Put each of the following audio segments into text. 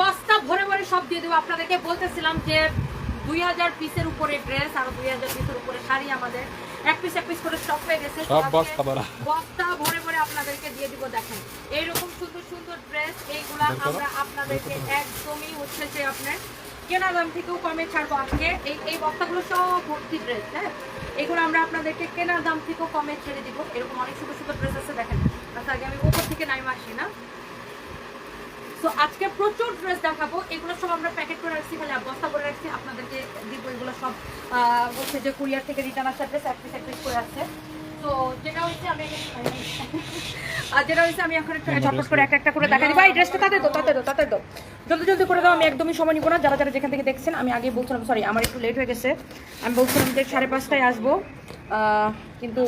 বস্তা ভরে ভরে সব দিয়ে দেবো। আপনাদেরকে বলতেছিলাম যে দুই হাজার পিসের উপরে ড্রেস আর দুই হাজার পিসের উপরে শাড়ি আমাদের এক পিস এক পিস করে স্টক হয়ে গেছে। সব বস্তা ভরা। বস্তা ভরে ভরে আপনাদেরকে দিয়ে দিব দেখেন। এইরকম সুন্দর সুন্দর ড্রেস এইগুলা আমরা আপনাদেরকে একদমই হচ্ছে যে আপনার কেনা দাম থেকেও কমে ছাড়বো আজকে। এই এই বস্তাগুলো সব ভর্তি ড্রেস হ্যাঁ? এগুলো আমরা আপনাদেরকে কেনা দাম থেকেও কমে ছেড়ে দিব। এরকম অনেক সুন্দর সুন্দর ড্রেস আছে দেখেন। আচ্ছা আগে আমি উপর থেকে নাইমা আসি না? তো আজকে প্রচুর ড্রেস দেখাবো। এগুলো সব আমরা প্যাকেট করে রাখছি খালি বস্তা করে রাখছি। আপনাদেরকে দিব এগুলো সব হচ্ছে যে কুরিয়ার থেকে রিটার্ন আসা ড্রেস এক পিস এক পিস করে আসছে তো যেটা হচ্ছে আমি যেটা হচ্ছে আমি এখন একটু ঝটপট করে একটা একটা করে দেখা দিই। ভাই ড্রেসটা তাতে তাতে তাতে জলদি জলদি করে দাও আমি একদমই সময় নিব না। যারা যারা যেখান থেকে দেখছেন আমি আগে বলছিলাম সরি আমার একটু লেট হয়ে গেছে। আমি বলছিলাম যে সাড়ে পাঁচটায় আসব। কিন্তু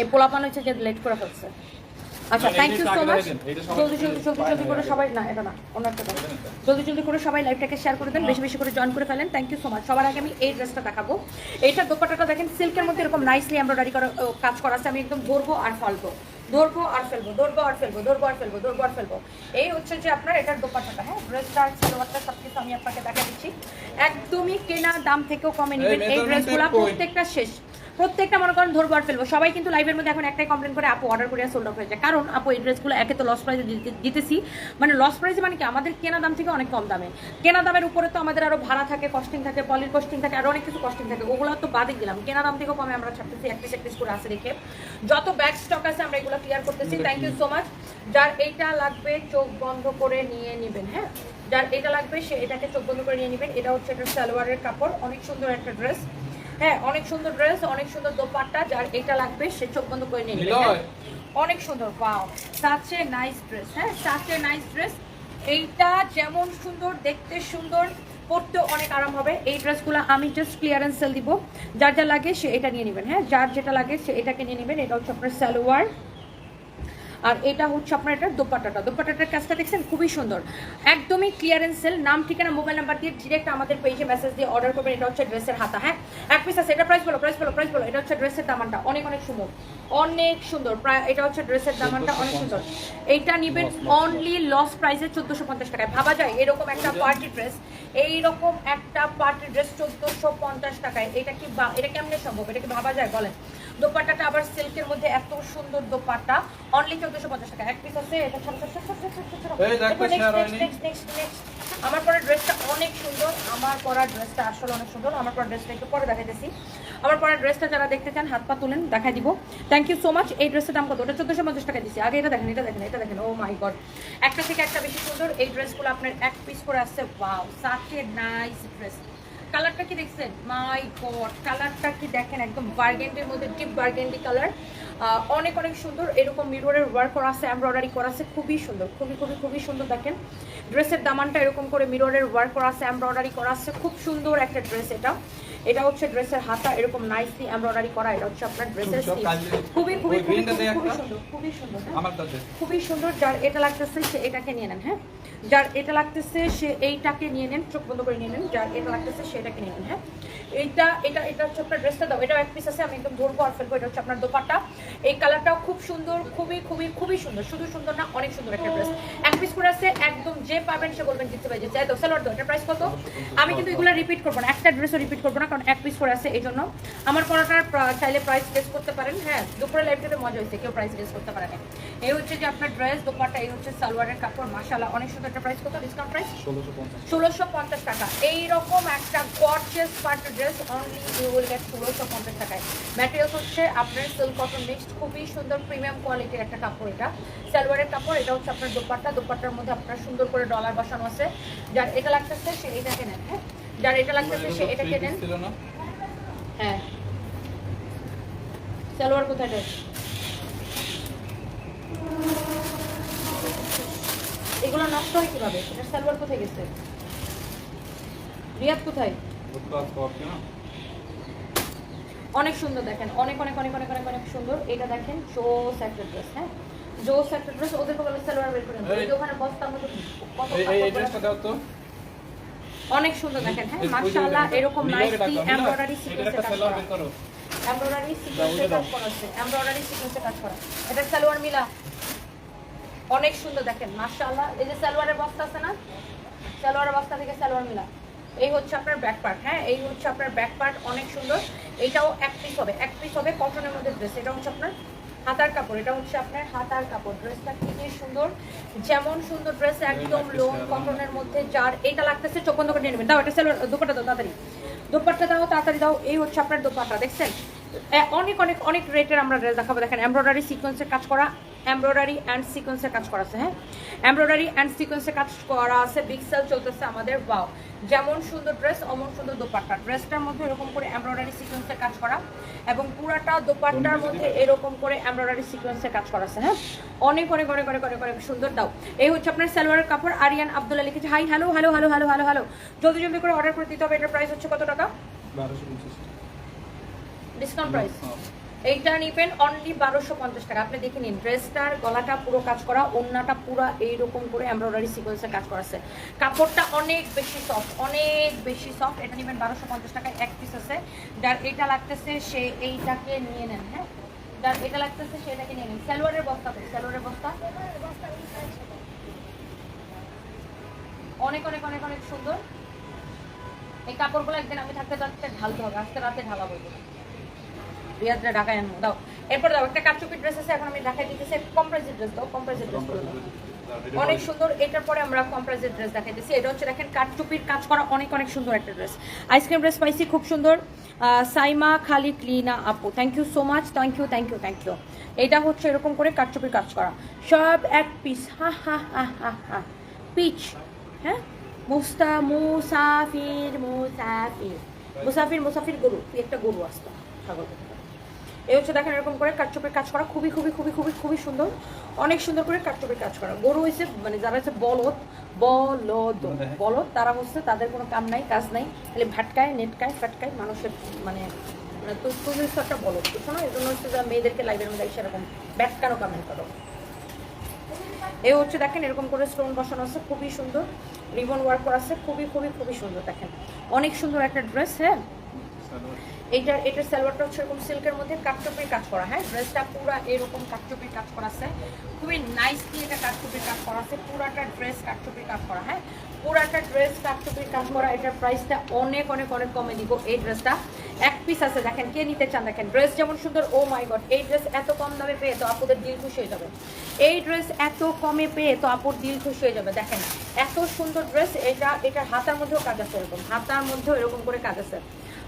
এই পোলাপান হচ্ছে যে লেট করে ফেলছে আচ্ছা থ্যাংক ইউ সো মাচ জলদি জলদি জলদি জলদি করে সবাই না এটা না অন্য একটা। জলদি জলদি করে সবাই লাইভটাকে শেয়ার করে দেন বেশি বেশি করে জয়েন করে ফেলেন। থ্যাংক ইউ সো মাচ সবার আগে আমি এই ড্রেসটা দেখাবো। এইটার দোপাটাটা দেখেন সিল্কের মধ্যে এরকম নাইসলি এমব্রয়ডারি করা কাজ করা আছে। আমি একদম ধরবো আর ফেলব ধরবো আর ফেলব ধরবো আর ফেলব ধরবো আর ফেলব ধরবো আর ফেলব। এই হচ্ছে যে আপনার এটার দোপাটাটা হ্যাঁ? ড্রেসটা আর সালোয়ারটা সব কিছু আমি আপনাকে দেখা দিচ্ছি একদমই কেনা দাম থেকেও কমে নেবেন এই ড্রেসগুলো প্রত্যেকটা শেষ। প্রত্যেকটা মনে করেন ধরবো আর ফেলব। সবাই কিন্তু লাইভের মধ্যে এখন একটাই কমপ্লেন করে আপু অর্ডার করে সোল্ড অফ হয়ে যায়। কারণ আপু এই ড্রেসগুলো একে তো লস প্রাইসে দিতেছি। মানে লস প্রাইসে মানে কি? আমাদের কেনা দাম থেকে অনেক কম দামে। কেনা দামের উপরে তো আমাদের আরও ভাড়া থাকে কস্টিং থাকে পলির কস্টিং থাকে আরও অনেক কিছু কস্টিং থাকে। ওগুলো তো বাদে দিলাম। কেনা দাম থেকেও কমে আমরা ছাড়তেছি এক পিস এক পিস করে আসে রেখে যত ব্যাক স্টক আছে আমরা এগুলো ক্লিয়ার করতেছি। থ্যাংক ইউ সো মাচ যার এইটা লাগবে চোখ বন্ধ করে নিয়ে নেবেন হ্যাঁ? যার এটা লাগবে সে এটাকে চোখ বন্ধ করে নিয়ে নেবেন। এটা হচ্ছে একটা সালোয়ারের কাপড় অনেক সুন্দর একটা ড্রেস হ্যাঁ অনেক সুন্দর ড্রেস অনেক সুন্দর দোপাট্টা যার এটা লাগবে সে চোখ বন্ধ করে নিয়ে। হ্যাঁ? অনেক সুন্দর পাও সাচ নাইস ড্রেস হ্যাঁ সাচ নাইস ড্রেস এইটা যেমন সুন্দর দেখতে সুন্দর পরতেও অনেক আরাম হবে। এই ড্রেসগুলো আমি জাস্ট ক্লিয়ারেন্স সেল দিব। যার যা লাগে সে এটা নিয়ে নেবেন হ্যাঁ যার যেটা লাগে সে এটাকে নিয়ে নেবেন। এটা হচ্ছে আপনার সালোয়ার। আর এটা হচ্ছে আপনার এটা দোপাট্টাটা। দোপাট্টাটার কাজটা দেখছেন? খুবই সুন্দর। একদমই ক্লিয়ারেন্স সেল নাম ঠিকানা মোবাইল নাম্বার দিয়ে ডিরেক্ট আমাদের পেজে মেসেজ দিয়ে অর্ডার করবেন। এটা হচ্ছে ড্রেসের হাতা হ্যাঁ? এক পিস আছে। এটা প্রাইস বলো প্রাইস বলো প্রাইস বলো। এটা হচ্ছে ড্রেসের দামানটা। অনেক অনেক সুন্দর। অনেক সুন্দর। প্রায় এটা হচ্ছে ড্রেসের দামানটা অনেক সুন্দর। এইটা নিবেন অনলি লস প্রাইসে চোদ্দোশো পঞ্চাশ টাকায়। ভাবা যায় এরকম একটা পার্টি ড্রেস এইরকম একটা পার্টি ড্রেস চোদ্দোশো পঞ্চাশ টাকায়। এটা কি এটা কেমনে সম্ভব? এটা কি ভাবা যায়? বলেন। দোপাট্টাটা আবার সিল্কের মধ্যে এত সুন্দর দোপাট্টা। অনলি চোদ্দোশো পঞ্চাশ টাকা। এক পিস আছে এটা next, হয়নি। next, next, next. আমার পরে ড্রেসটা অনেক সুন্দর। আমার পরা ড্রেসটা আসলে অনেক সুন্দর। আমার পরা ড্রেসটা একটু পরে দেখাইতেছি। আমার পরা ড্রেসটা যারা দেখতে চান হাত পা তুলেন দেখাই দিব। থ্যাংক ইউ সো মাচ এই ড্রেসের দাম কত? ওটা চোদ্দোশো পঞ্চাশ টাকা দিচ্ছি আগে এটা দেখেন এটা দেখেন এটা দেখেন। ও মাই গড একটা থেকে একটা বেশি সুন্দর। এই ড্রেসগুলো আপনার এক পিস করে আসছে ওয়াও সাথে নাইস ড্রেস কালারটা কি দেখছেন? মাই গড কালারটা কি দেখেন? একদম বার্গেন্ডির মধ্যে ডিপ বার্গেন্ডি কালার অনেক অনেক সুন্দর। এরকম মিররের ওয়ার্ক করা আছে এমব্রয়ডারি করা আছে। খুবই সুন্দর, খুবই খুবই খুবই সুন্দর দেখেন। ড্রেসের দামানটা এরকম করে মিররের ওয়ার্ক করা আছে এমব্রয়ডারি করা আছে। খুব সুন্দর একটা ড্রেস এটা। এটা হচ্ছে ড্রেসের হাতা এরকম নাইসলি এমব্রয়ডারি করা এটা হচ্ছে আপনার ড্রেসের খুবই খুবই খুবই খুবই সুন্দর খুবই সুন্দর? আমার কাছে। খুবই সুন্দর যার এটা লাগতেছে সে এটাকে নিয়ে নেন হ্যাঁ? যার এটা লাগতেছে সে এইটাকে নিয়ে নেন চোখ বন্ধ করে নিয়ে নেন যার এটা লাগতেছে সে এটাকে নিয়ে নেন হ্যাঁ? এইটা এটা এটা হচ্ছে আপনার ড্রেসটা দাও এটাও এক পিস আছে আমি একদম ধরবো আর ফেলব এটা হচ্ছে আপনার দোপাট্টা। এই কালারটাও খুব সুন্দর খুবই খুবই খুবই সুন্দর শুধু সুন্দর না অনেক সুন্দর একটা ড্রেস। এক পিস করে আছে একদম যে পাবেন সে বলবেন জিততে পারছে চাই তো সালোয়ার দাও এটা প্রাইস কত? আমি কিন্তু এগুলো রিপিট করব না একটা ড্রেসও রিপিট করব না কারণ এক পিস করে আছে এই জন্য আমার পড়াটার প্রা- চাইলে প্রাইস রেস করতে পারেন হ্যাঁ দুপুরে লাইফটাতে মজা হয়েছে কেউ প্রাইস রেস করতে পারে না এই হচ্ছে যে আপনার ড্রেস দোপাট্টা এই হচ্ছে সালোয়ারের কাপড় মাশাআল্লাহ অনেক সুন্দর একটা প্রাইস কত ডিসকাউন্ট প্রাইস ষোলোশো পঞ্চাশ। টাকা। এইরকম একটা gorgeous party dress only you will get ষোলোশো পঞ্চাশ টাকায়। ম্যাটেরিয়ালস হচ্ছে আপনার সিল্ক কটন মিক্সড খুবই সুন্দর প্রিমিয়াম কোয়ালিটির একটা কাপড় এটা। সালোয়ারের কাপড় এটা হচ্ছে আপনার দোপাট্টা। দোপাট্টার মধ্যে আপনার সুন্দর করে ডলার বসানো আছে। যার এটা লাগতেছে সে এটাকে নেন হ্যাঁ যার এটা লাগতেছে সে ছিল না? হ্যাঁ। সালোয়ার কোথায় এগুলো নষ্ট হয় কীভাবে? এটা সালোয়ার কোথায় গেছে? রিয়াদ কোথায়? অনেক সুন্দর দেখেন অনেক অনেক অনেক অনেক অনেক অনেক সুন্দর। এটা দেখেন জোস একটা ড্রেস হ্যাঁ? জোস একটা ড্রেস ওদের বলে সালোয়ার বের করে ওখানে বস্তার মধ্যে কত অনেক সুন্দর দেখেন হ্যাঁ মাশাআল্লাহ এরকম নাইসলি এমব্রয়ডারি সিকোয়েন্সে কাজ করা। এমব্রয়ডারি সিকোয়েন্সে কাজ করা আছে এমব্রয়ডারি সিকোয়েন্সে কাজ করা। এটা সালোয়ার মিলা। অনেক সুন্দর দেখেন মাশাআল্লাহ। এই যে সালোয়ারের বস্তা আছে না? সালোয়ারের বস্তা থেকে সালোয়ার মিলা। এই হচ্ছে আপনার ব্যাক পার্ট হ্যাঁ এই হচ্ছে আপনার ব্যাক পার্ট অনেক সুন্দর। এটাও এক পিস হবে এক পিস হবে কটনের মধ্যে ড্রেস এটা হচ্ছে আপনার হাতার কাপড় এটা হচ্ছে আপনার হাতার কাপড়। ড্রেসটা খুবই সুন্দর যেমন সুন্দর ড্রেস একদম লোন কটনের মধ্যে যার এটা লাগতেছে চোখ বন্ধ করে নিয়ে নেবেন। দাও এটা সালোয়ার দোপাটা দাও তাড়াতাড়ি। দোপাটা দাও তাড়াতাড়ি দাও এই হচ্ছে আপনার দোপাটা দেখছেন? অনেক অনেক অনেক রেটের আমরা ড্রেস দেখাবো। দেখেন এমব্রয়ডারি সিকোয়েন্সের কাজ করা এমব্রয়ডারি অ্যান্ড সিকোয়েন্সের কাজ করা আছে হ্যাঁ? এমব্রয়ডারি অ্যান্ড সিকোয়েন্সের কাজ করা আছে বিগ সেল চলতেছে আমাদের বাও যেমন সুন্দর ড্রেস অমন সুন্দর দোপাট্টা। ড্রেসটার মধ্যে এরকম করে এমব্রয়ডারি সিকোয়েন্সের কাজ করা এবং পুরাটা দোপাট্টার মধ্যে এরকম করে এমব্রয়ডারি সিকোয়েন্সের কাজ করা আছে হ্যাঁ? অনেক অনেক অনেক অনেক অনেক অনেক সুন্দর, দাও। এই হচ্ছে আপনার সালোয়ারের কাপড়। আরিয়ান আব্দুল্লাহ লিখেছে hi hello hello hello hello hello hello জলদি জলদি করে অর্ডার করে দিতে হবে, এটার প্রাইস হচ্ছে কত টাকা? বারোশো ডিসকাউন্ট প্রাইস এইটা নিবেন অনলি বারোশো পঞ্চাশ টাকা। আপনি দেখে নিন, ড্রেসটার গলাটা পুরো কাজ করা ওড়নাটা পুরো এইরকম করে এমব্রয়ডারি সিকোয়েন্সে কাজ করা আছে। কাপড়টা অনেক বেশি সফট অনেক বেশি সফট এটা নেবেন বারোশো পঞ্চাশ টাকায় এক পিস আছে। যার এটা লাগতেছে, সে এইটাকে নিয়ে নেন হ্যাঁ? যার এটা লাগতেছে সেটাকে নিয়ে নেন। সালোয়ারের বস্তা তো সালোয়ারের বস্তা। অনেক অনেক অনেক অনেক সুন্দর। এই কাপড়গুলো একদিন আমি থাকতে থাকতে ঢালতে হবে, আজকে রাতে ঢালাবো এগুলো। রিয়াজরা ঢাকায় আনব। দাও। এরপর দাও, একটা কাচুপি ড্রেস আছে, এখন আমি ঢাকায় দিতেছি কম্প্রেসিভ ড্রেস দাও কম্প্রেসিভ ড্রেস অনেক সুন্দর, এটার পরে আমরা কম্প্রেসিভ ড্রেস দেখাইতেছি। এটা হচ্ছে দেখেন কাঠচুপির কাজ করা অনেক অনেক সুন্দর একটা ড্রেস আইসক্রিম ড্রেস পাইছি, খুব সুন্দর। সাইমা খালি ক্লিনা আপু thank you so much thank you thank you thank you এটা হচ্ছে এরকম করে কাঠচুপির কাজ করা। সব এক পিস হা হা হা হা হা। পিচ হ্যাঁ? মুস্তা মুসাফির। মুসাফির মুসাফির মুসাফির গরু, একটা গরু আসতো ছাগল। এই হচ্ছে দেখেন এরকম করে কাঠচোপের কাজ করা। খুবই খুবই খুবই খুবই খুবই সুন্দর। অনেক সুন্দর করে কাঠচোপের কাজ করা। গরু হয়েছে মানে যারা হচ্ছে বলদ বলদ বলদ, তারা হচ্ছে তাদের কোনো কাম নাই, কাজ নাই। খালি ভাটকায়, নেটকায় ফাটকায় মানুষের মানে মানে তো তুমি একটা বলদ, বুঝছ না? এই জন্য হচ্ছে যে মেয়েদেরকে লাইভের মধ্যে সেরকম ব্যাটকারও কামেন্ট করো। এই হচ্ছে দেখেন এরকম করে স্টোন বসানো আছে, খুবই সুন্দর। রিবন ওয়ার্ক করা আছে, খুবই খুবই খুবই সুন্দর দেখেন। অনেক সুন্দর একটা ড্রেস হ্যাঁ? এইটার এটার সালোয়ারটা হচ্ছে এরকম সিল্কের মধ্যে কাঠচুপির কাজ করা হ্যাঁ? ড্রেসটা পুরা এরকম কাঠচুপির কাজ করা আছে। খুবই নাইসলি এটা কাঠচুপির কাজ করা আছে। পুরাটা ড্রেস কাঠচুপির কাজ করা হ্যাঁ? পুরাটা ড্রেস কাঠচুপির কাজ করা, এটার প্রাইসটা অনেক অনেক অনেক কমে দিব এই ড্রেসটা এক পিস আছে, দেখেন কে নিতে চান, দেখেন। ড্রেস যেমন সুন্দর ও মাই গড এই ড্রেস এত কম দামে পেয়ে তো আপুদের দিল খুশি হয়ে যাবে। এই ড্রেস এত কমে পেয়ে তো আপুর দিল খুশি হয়ে যাবে, দেখেন। এত সুন্দর ড্রেস এটা এটা হাতার মধ্যেও কাজ আছে এরকম, হাতার মধ্যেও এরকম করে কাজ আছে।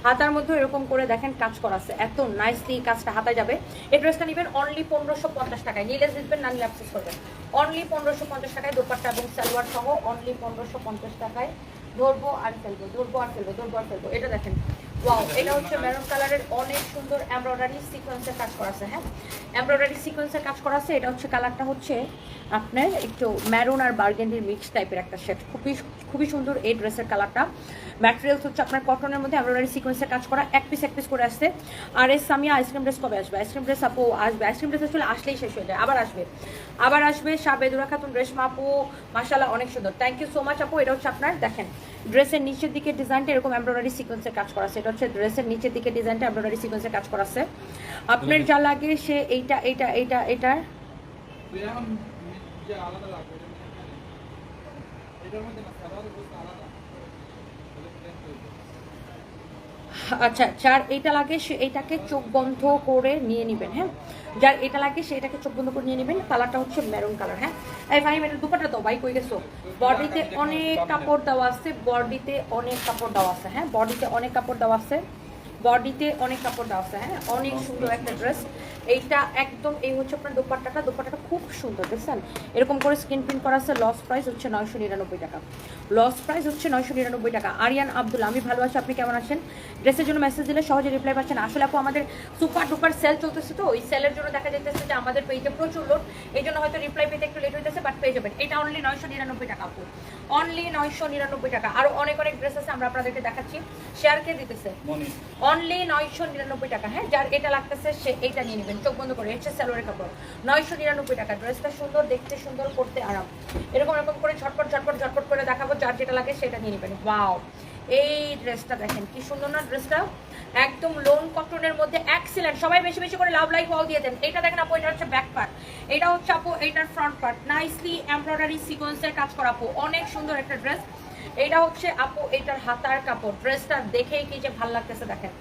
হাতার মধ্যে এরকম করে দেখেন কাজ করা আছে। এত নাইসলি কাজটা হাতায় যাবে। এই ড্রেসটা নেবেন অনলি পনেরোশো পঞ্চাশ টাকায়। নিলে দিবেন না নিলে অ্যাক্সেস করবেন। অনলি পনেরোশো পঞ্চাশ টাকায় দোপাট্টা এবং সালোয়ার সহ অনলি পনেরোশো পঞ্চাশ টাকায় ধরবো আর ফেলব, ধরবো আর ফেলব, ধরবো আর ফেলব। এটা দেখেন ওয়াও এটা হচ্ছে মেরুন অনেক সুন্দর কাজ করা আছে হ্যাঁ কাজ করা আছে এটা হচ্ছে কালারটা হচ্ছে আপনার একটু আর মিক্স টাইপের একটা খুবই খুবই সুন্দর এই ড্রেসের হচ্ছে আপনার কটনের মধ্যে কাজ করা করে আসছে। আর এস আইসক্রিম ড্রেস কবে আসবে? আইসক্রিম ড্রেস আপু আসবে। আইসক্রিম আসলেই শেষ আবার আসবে। আবার আসবে সাবেদুরা খাতুন অনেক সুন্দর। থ্যাংক ইউ সো মাচ আপু, এটা হচ্ছে আপনার, দেখেন ড্রেসের নিচের দিকে ডিজাইনটা এরকম এমব্রয়ডারি সিকোয়েন্সের কাজ করা আছে এটা হচ্ছে ড্রেসের নিচের দিকে ডিজাইনটা এমব্রয়ডারি সিকোয়েন্সে কাজ করা আছে আপনার যা লাগে সে এইটা এইটা এইটা এটার এখন যে আলাদা লাগবে এটার মধ্যে না সালোয়ারের বস্তা আলাদা আচ্ছা যার এটা লাগে সে এটাকে চোখ বন্ধ করে নিয়ে নেবেন হ্যাঁ? যার এটা লাগে সেটাকে চোখ বন্ধ করে নিয়ে নেবেন। কালারটা হচ্ছে মেরুন কালার হ্যাঁ? এই ভাই এটা দুপাটা তো ভাই কই গেছো বডিতে অনেক কাপড় দেওয়া আছে, বডিতে অনেক কাপড় দেওয়া আছে হ্যাঁ? বডিতে অনেক কাপড় দেওয়া আছে, বডিতে অনেক কাপড় দেওয়া আছে হ্যাঁ? অনেক সুন্দর একটা ড্রেস এইটা একদম এই হচ্ছে আপনার দোপাট্টাটা। দোপাট্টাটা খুব সুন্দর দেখছেন? এরকম করে স্ক্রিন প্রিন্ট করা আছে লস প্রাইস হচ্ছে নয়শো নিরানব্বই টাকা। লস প্রাইস হচ্ছে নয়শো নিরানব্বই টাকা। আরিয়ান আব্দুল আমি ভালো আছি আপনি কেমন আছেন? ড্রেসের জন্য মেসেজ দিলে সহজে রিপ্লাই পাচ্ছেন। আসলে আপু আমাদের সুপার ডুপার সেল চলতেছে তো ওই সেলের জন্য দেখা যাইতেছে যে আমাদের পেজে প্রচুর লোড এই জন্য হয়তো রিপ্লাই পেতে একটু লেট হইতেছে বাট পেয়ে যাবেন। এটা অনলি নয়শো নিরানব্বই টাকা আপু। অনলি নয়শো নিরানব্বই টাকা। আরও অনেক অনেক ড্রেস আছে আমরা আপনাদেরকে দেখাচ্ছি। শেয়ার কে দিতেছে? অনলি নয়শো নিরানব্বই টাকা হ্যাঁ? যার এটা লাগতেছে সে এইটা নিয়ে নেবেন চোখ বন্ধ করে হচ্ছে স্যালোয়ারের কাপড়। নয়শো নিরানব্বই টাকা। ড্রেসটা সুন্দর, দেখতে সুন্দর করতে আরাম। এরকম এরকম করে ঝটপট ঝটপট ঝটপট করে দেখাবো, যার যেটা লাগে সেটা নিয়ে নেবেন। ওয়াও! এই ড্রেসটা দেখেন, কি সুন্দর না ড্রেসটা? একদম লোন কটনের মধ্যে এক্সিলেন্ট সবাই বেশি বেশি করে লাভ লাইফ ওয়াও দিয়ে দেন। এটা দেখেন আপু, এটা হচ্ছে ব্যাক পার্ট এটা হচ্ছে আপু এটার ফ্রন্ট পার্ট নাইসলি এমব্রয়ডারি সিকোয়েন্সের কাজ করা আপু। অনেক সুন্দর একটা ড্রেস এটা হচ্ছে আপু এটার হাতার কাপড়। ড্রেসটা দেখেই কি যে ভালো লাগতেছে, দেখেন।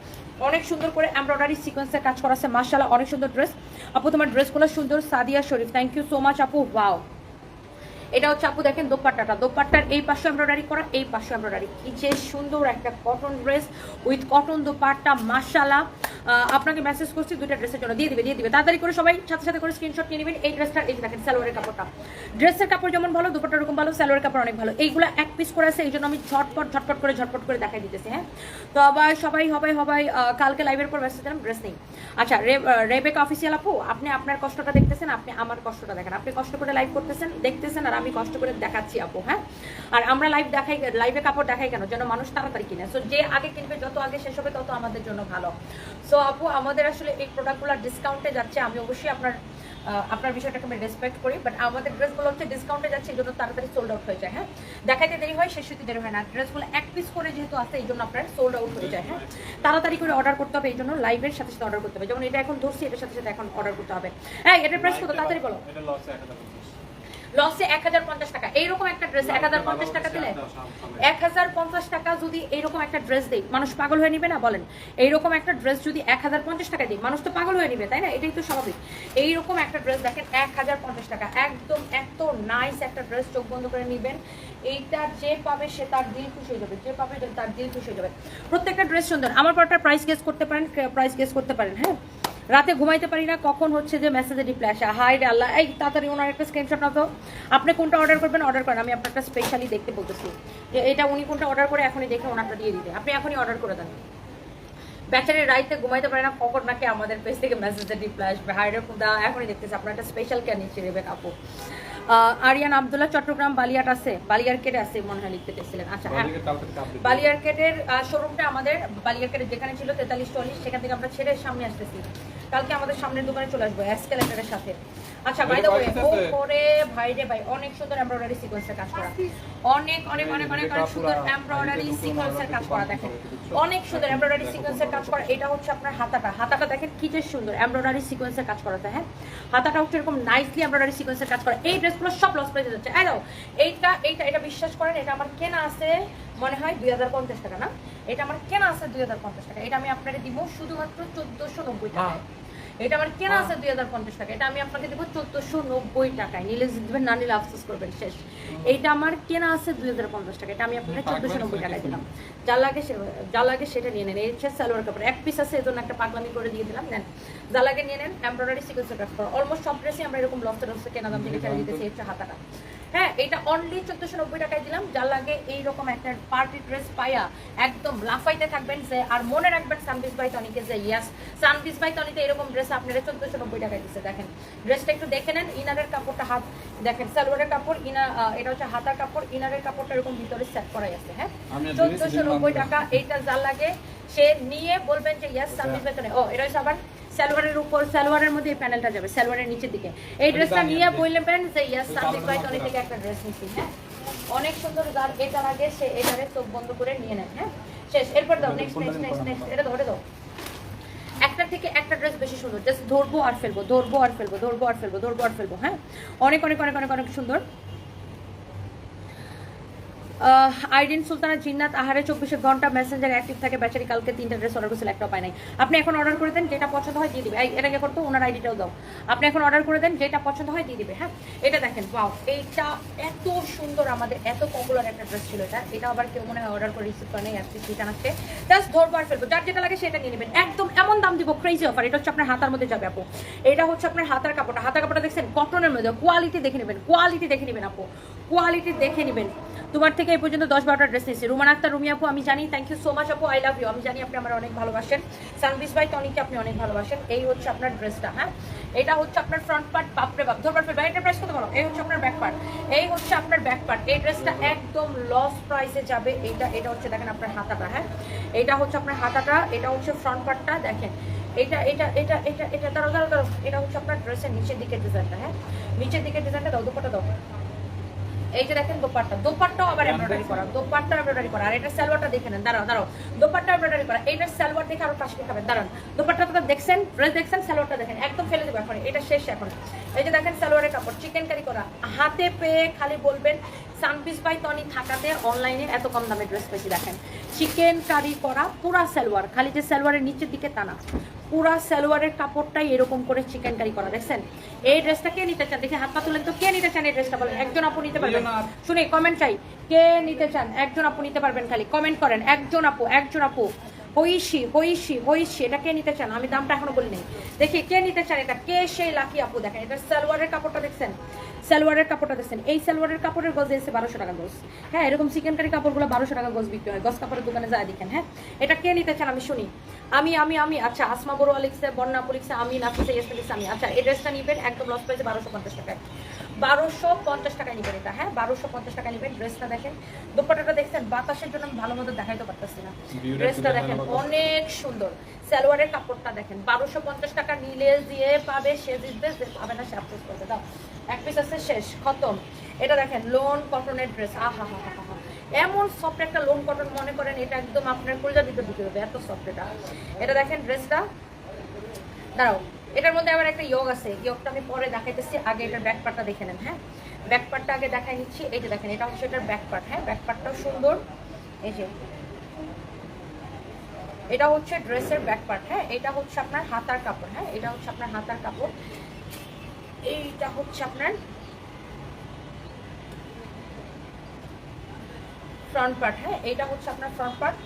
অনেক সুন্দর করে এমব্রয়ডারি সিকোয়েন্সে কাজ করা আছে মার্শাল্লাহ অনেক সুন্দর ড্রেস আপু, তোমার ড্রেসগুলো সুন্দর, Sadia Sharif. Thank you so much আপু। ওয়াও এটা হচ্ছে আপু দেখেন দোপাট্টাটা। দোপাট্টার এই পাশে এমব্রয়ডারি করা এই পাশে এমব্রয়ডারি কি যে সুন্দর একটা cotton dress with cotton dupatta মাসালা আপনাকে মেসেজ করছি দুইটা ড্রেসের জন্য। দিয়ে দিবে দিয়ে দিবে। তাড়াতাড়ি করে সবাই সাথে সাথে করে স্ক্রিনশট নিয়ে নেবেন। এই ড্রেসটার এই দেখেন সালোয়ারের কাপড়টা। ড্রেসের কাপড় যেমন ভালো দোপাট্টা এরকম ভালো সালোয়ারের কাপড় অনেক ভালো। এইগুলো এক পিস করে আছে এই জন্য আমি ঝটপট ঝটপট করে ঝটপট করে দেখাই দিতেছি হ্যাঁ? তো আবার সবাই সবাই আহ, কালকে লাইভের পর ব্যস্ত ছিলাম ড্রেস নেই। আচ্ছা রেবেক অফিসিয়াল আপু আপনি আপনার কষ্টটা দেখতেছেন আপনি আমার কষ্টটা দেখেন। আপনি কষ্ট করে লাইভ করতেছেন দেখতেছেন আর আমি কষ্ট করে দেখাচ্ছি আপু হ্যাঁ? আর আমরা লাইভ দেখাই লাইভে কাপড় দেখাই কেন? যেন মানুষ তাড়াতাড়ি কিনে। সো যে আগে কিনবে, যত আগে শেষ হবে, তত আমাদের জন্য ভালো। সো আপু, আমাদের আসলে এই প্রোডাক্টগুলো ডিসকাউন্টে যাচ্ছে। আমি অবশ্যই আপনার আপনার বিষয়টাকে আমি রেসপেক্ট করি বাট আমাদের ড্রেসগুলো হচ্ছে ডিসকাউন্টে যাচ্ছে, এই জন্য তাড়াতাড়ি সোল্ড আউট হয়ে যায় হ্যাঁ? দেখাইতে দেরি হয়, শেষ হতে দেরি হয় না। ড্রেসগুলো এক পিস করে যেহেতু আছে, এই জন্য আপনার সোল্ড আউট হয়ে যায় হ্যাঁ? তাড়াতাড়ি করে অর্ডার করতে হবে, এই জন্য লাইভের সাথে সাথে অর্ডার করতে হবে। যেমন এটা এখন ধরছি, এটার সাথে সাথে এখন অর্ডার করতে হবে। হ্যাঁ এটার প্রাইস কত? তাড়াতাড়ি বলো। লসে 1050 লসে এক হাজার পঞ্চাশ টাকা। এইরকম একটা ড্রেস এক হাজার পঞ্চাশ টাকা দিলে এক হাজার পঞ্চাশ টাকা যদি এইরকম একটা ড্রেস দিই মানুষ পাগল হয়ে নিবে না? বলেন। এইরকম একটা ড্রেস যদি এক হাজার পঞ্চাশ টাকা দিই মানুষ তো পাগল হয়ে নিবে তাই না? এটাই তো স্বাভাবিক। এইরকম একটা ড্রেস দেখেন এক হাজার পঞ্চাশ টাকা। একদম এত নাইস একটা ড্রেস চোখ বন্ধ করে নিবেন। এইটা যে পাবে সে তার দিল খুশি হয়ে যাবে। যে পাবে তার দিল খুশি হয়ে যাবে। প্রত্যেকটা ড্রেস সুন্দর। আমার পরটা প্রাইস গেস করতে পারেন প্রাইস গেস করতে পারেন হ্যাঁ? রাতে ঘুমাইতে পারি না কখন হচ্ছে যে মেসেজে রিপ্লাই আসে। হাই রে আল্লাহ এই তাড়াতাড়ি ওনার একটা স্ক্রিনশট নাও তো। আপনি কোনটা অর্ডার করবেন? অর্ডার করেন আমি আপনারটা স্পেশালি দেখতে বলতেছি। যে এটা উনি কোনটা অর্ডার করে এখনই দেখে ওনারটা দিয়ে দিতে। আপনি এখনই অর্ডার করে দেন। ব্যাচারি রাইতে ঘুমাইতে পারে না কখন নাকি আমাদের পেজ থেকে মেসেজে রিপ্লাই আসবে। হাই রে খুদা এখনই দেখতেছি আপনার একটা স্পেশাল কেন নিচ্ছে রেবেন আপু। আহ, আরিয়ান আবদুল্লাহ চট্টগ্রাম বালিয়াট আছে। বালিয়ার কেটে আছে মনে হয় লিখতে পেরেছিলেন আচ্ছা হ্যাঁ। বালিয়ারকেটের শোরুমটা আমাদের বালিয়ারকেটের যেখানে ছিল তেতাল্লিশ চল্লিশ সেখান থেকে আমরা ছেড়ে সামনে আসতেছি। কালকে আমাদের সামনের দোকানে চলে আসব এসকেলেটারের সাথে। আচ্ছা বাই দ্য ওয়ে ও করে ভাই রে ভাই অনেক সুন্দর এমব্রয়ডারি সিকোয়েন্সের কাজ করা। অনেক অনেক অনেক অনেক অনেক সুন্দর এমব্রয়ডারি সিকোয়েন্সের কাজ করা দেখেন। অনেক সুন্দর এমব্রয়ডারি সিকোয়েন্সের কাজ করা। এটা হচ্ছে আপনার হাতাটা। হাতাটা দেখেন কি যে সুন্দর এমব্রয়ডারি সিকোয়েন্সের কাজ করাতে হ্যাঁ? হাতাটা হচ্ছে এরকম নাইসলি এমব্রয়ডারি সিকোয়েন্সের কাজ করা। এই ড্রেসগুলো সব লস প্রাইসে যাচ্ছে। এই দাও এইটা এইটা এটা বিশ্বাস করেন এটা আমার কেনা আছে মনে হয় দুই হাজার পঞ্চাশ টাকা না? এটা আমার কেনা আছে দুই হাজার পঞ্চাশ টাকা। এটা আমি আপনাকে দিব শুধুমাত্র চোদ্দশো নব্বই টাকায়। এটা আমার কেনা আছে দুই হাজার পঞ্চাশ টাকা। এটা আমি আপনাকে দেবো চোদ্দশো নব্বই টাকায়। নিলে দিবেন না নিলে আফসোস করবেন শেষ। এইটা আমার কেনা আছে দুই হাজার পঞ্চাশ টাকা। এটা আমি আপনাকে চোদ্দশো নব্বই টাকায় দিলাম। যা লাগে সে যা লাগে সেটা নিয়ে নেন। এই হচ্ছে সালোয়ার কাপড়। এক পিস আছে এই জন্য একটা পাগলামি করে দিয়ে দিলাম। নেন। যা লাগে নিয়ে নেন। এমব্রয়ডারি করো অলমোস্ট সব ড্রেসই আমরা এরকম লফতে লফতে কেনা দাম থেকে ছেড়ে দিতেছি হচ্ছে হাতাটা। হ্যাঁ এটা অনলি চোদ্দশো নব্বই টাকায় দিলাম। যা লাগে এইরকম একটা পার্টি ড্রেস পাইয়া একদম লাফাইতে থাকবেন যে আর মনে রাখবেন সানবিস বাই টনিকে যে ইয়াস সানবিস বাই টনিতে এরকম ড্রেস আপনারা চোদ্দশো নব্বই টাকায় দিচ্ছে দেখেন ড্রেসটা একটু দেখে নেন ইনারের কাপড়টা হাত দেখেন সালোয়ারের কাপড় ইনার এটা হচ্ছে হাতার কাপড় ইনারের কাপড়টা এরকম ভিতরে সেট করাই আছে হ্যাঁ? চোদ্দশো নব্বই টাকা এইটা যা লাগে সে নিয়ে বলবেন যে ইয়াস বাই টনি ও এটা হচ্ছে আবার সালোয়ারের উপর সালোয়ারের মধ্যে এই প্যানেলটা যাবে সালোয়ারের নিচের দিকে। এই ড্রেসটা নিয়ে বললেন যে ইয়াস বাই টনি থেকে একটা ড্রেস নিচ্ছি হ্যাঁ? অনেক সুন্দর যার এটা লাগে সে এটারে চোখ বন্ধ করে নিয়ে নেন হ্যাঁ? শেষ এরপর দাও নেক্সট নেক্সট নেক্সট নেক্সট এটা ধরে দাও। একটা থেকে একটা ড্রেস বেশি সুন্দর জাস্ট ধরবো আর ফেলব ধরবো আর ফেলব ধরবো আর ফেলব ধরবো আর ফেলব হ্যাঁ? অনেক অনেক অনেক অনেক অনেক সুন্দর। আইরিন সুলতানা জিন্নাত আহারে চব্বিশে ঘণ্টা মেসেঞ্জার অ্যাক্টিভ থাকে। বেচারি কালকে তিনটা ড্রেস অর্ডার করেছিল একটাও পায় নাই। আপনি এখন অর্ডার করে দেন, যেটা পছন্দ হয় দিয়ে দিবে। এটা এটাকে করতো, ওনার আইডিটাও দাও। আপনি এখন অর্ডার করে দেন, যেটা পছন্দ হয় দিয়ে দিবে হ্যাঁ? এটা দেখেন ওয়াও এইটা এত সুন্দর আমাদের, এত পপুলার একটা ড্রেস ছিল এটা। এটা আবার কেউ মনে হয় অর্ডার করে রিসিভ করে নেই, আজকে রিটার্ন আসছে জাস্ট ধরবো আর ফেলব, যার যেটা লাগে সেটা নিয়ে নেবেন। একদম এমন দাম দিব ক্রেজি অফার এটা হচ্ছে আপনার হাতার মধ্যে যাবে, আপু। এটা হচ্ছে আপনার হাতার কাপড়টা। হাতার কাপড়টা দেখছেন কটনের মধ্যে কোয়ালিটি দেখে নেবেন কোয়ালিটি দেখে নেবেন, আপু। কোয়ালিটি দেখে নেবেন। তোমার থেকে এই পর্যন্ত দশ বারোটা ড্রেস নিয়েছি। রুমান আক্তার, রুমি আপু, আমি জানি। থ্যাংক ইউ সো মাচ আপু আই লাভ ইউ আমি জানি আপনি আমার অনেক ভালোবাসেন। সানবিস বাই টনিকে আপনি অনেক ভালোবাসেন। এই হচ্ছে আপনার ড্রেসটা হ্যাঁ? এটা হচ্ছে আপনার ফ্রন্ট পার্ট বাপরে বাপ। ধরবার ফেলবে। এটা প্রাইস কত বলো? এই হচ্ছে আপনার ব্যাক পার্ট এই হচ্ছে আপনার ব্যাক পার্ট এই ড্রেসটা একদম লস প্রাইসে যাবে। এটা এটা হচ্ছে দেখেন আপনার হাতাটা হ্যাঁ? এটা হচ্ছে আপনার হাতাটা, এটা হচ্ছে ফ্রন্ট পার্টটা দেখেন। এটা এটা এটা এটা এটা, দাঁড়াও দাঁড়াও এটা হচ্ছে আপনার ড্রেসের নিচের দিকের ডিজাইনটা হ্যাঁ? নিচের দিকের ডিজাইনটা দাও, দুপাটা দাও। এই যে দেখেন দোপাট্টা দোপাট্টাও আবার এমব্রয়ডারি করা দোপাট্টা এমব্রয়ডারি করা। আর এটা সালোয়ারটা দেখে নেন দাঁড়াও দাঁড়াও। দোপাট্টা এমব্রয়ডারি করা এইটার সালোয়ার দেখে আরও পাশে খাবেন দাঁড়ান। দোপাট্টাটা দেখছেন ড্রেস দেখছেন সালোয়ারটা দেখেন একদম ফেলে দেবো এখন এটা শেষ এখন। এই যে দেখেন সালোয়ারের কাপড় চিকেন কারি করা। হাতে পেয়ে খালি বলবেন সানপিস বাই থাকাতে অনলাইনে এত কম দামে ড্রেস পেয়েছি দেখেন। চিকেন কারি করা পুরা সালোয়ার। খালি যে সালোয়ারের নিচের দিকে টানা পুরা সালোয়ারের কাপড়টাই এরকম করে চিকেন কারি করা দেখছেন? এই ড্রেসটা কে নিতে চান? দেখে হাত পা তুলেন তো কে নিতে চান এই ড্রেসটা বলেন? একজন আপু নিতে পারবেন। শুনে কমেন্ট চাই। কে নিতে চান? একজন আপু নিতে পারবেন খালি। কমেন্ট করেন। একজন আপু একজন আপু। হইসি হইসি হইসি এটা কে নিতে চান? আমি দামটা এখনও বলিনি। দেখি, কে নিতে চান? এটা কে সেই লাকি আপু দেখেন এটা সালোয়ারের কাপড়টা দেখছেন? সালোয়ারের কাপড়টা দেখছেন। এই সালোয়ারের কাপড়ের গজ এসে বারোশো টাকা গজ। হ্যাঁ এরকম চিকেন কারি কাপড়গুলো বারোশো টাকা গজ বিক্রি হয়। গজ কাপড়ের দোকানে যায়, দেখেন হ্যাঁ? এটা কে নিতে চান? আমি শুনি। আমি আমি আমি আচ্ছা আসমা বড়ুয়া লিখছে, বন্যা লিখছে আমি নাফিসে আমি। আচ্ছা এই ড্রেসটা নিবেন, একদম লস প্রাইসে বারোশো পঞ্চাশ টাকায়। বারোশো পঞ্চাশ টাকায় নিবেন এটা। হ্যাঁ বারোশো পঞ্চাশ টাকায় নিবেন ড্রেসটা দেখেন। দুপাটাটা দেখছেন বাতাসের জন্য আমি ভালো মতো দেখাইতে পারতেছি না। ড্রেসটা দেখেন অনেক সুন্দর। সালোয়ারের কাপড়টা দেখেন বারোশো পঞ্চাশ টাকা নিলে দিয়ে পাবে সে জিতবে যে পাবে না সে আফসোস করবে। দাও এক পিস আছে শেষ খতম। এটা দেখেন লোন কটনের ড্রেস। আহা হা হা হা এমন সফট একটা লোন কটন মনে করেন এটা একদম আপনার কলজার ভিতর ঢুকে দেবে এত সফট এটা। এটা দেখেন ড্রেসটা। দাঁড়াও এটার মধ্যে আবার একটা ইয়োগ আছে, ইয়োগটা আমি পরে দেখাইতেছি, আগে এটার ব্যাক পার্টটা দেখে নেন হ্যাঁ? ব্যাক পার্টটা আগে দেখাই নিচ্ছি, এই যে দেখেন, এটা হচ্ছে এটার ব্যাক পার্ট হ্যাঁ? ব্যাক পার্টটাও সুন্দর, এই যে। এটা হচ্ছে ড্রেসের ব্যাক পার্ট হ্যাঁ? এটা হচ্ছে আপনার হাতার কাপড় হ্যাঁ? এটা হচ্ছে আপনার হাতার কাপড়। এইটা হচ্ছে আপনার ফ্রন্ট পার্ট হ্যাঁ? এইটা হচ্ছে আপনার ফ্রন্ট পার্ট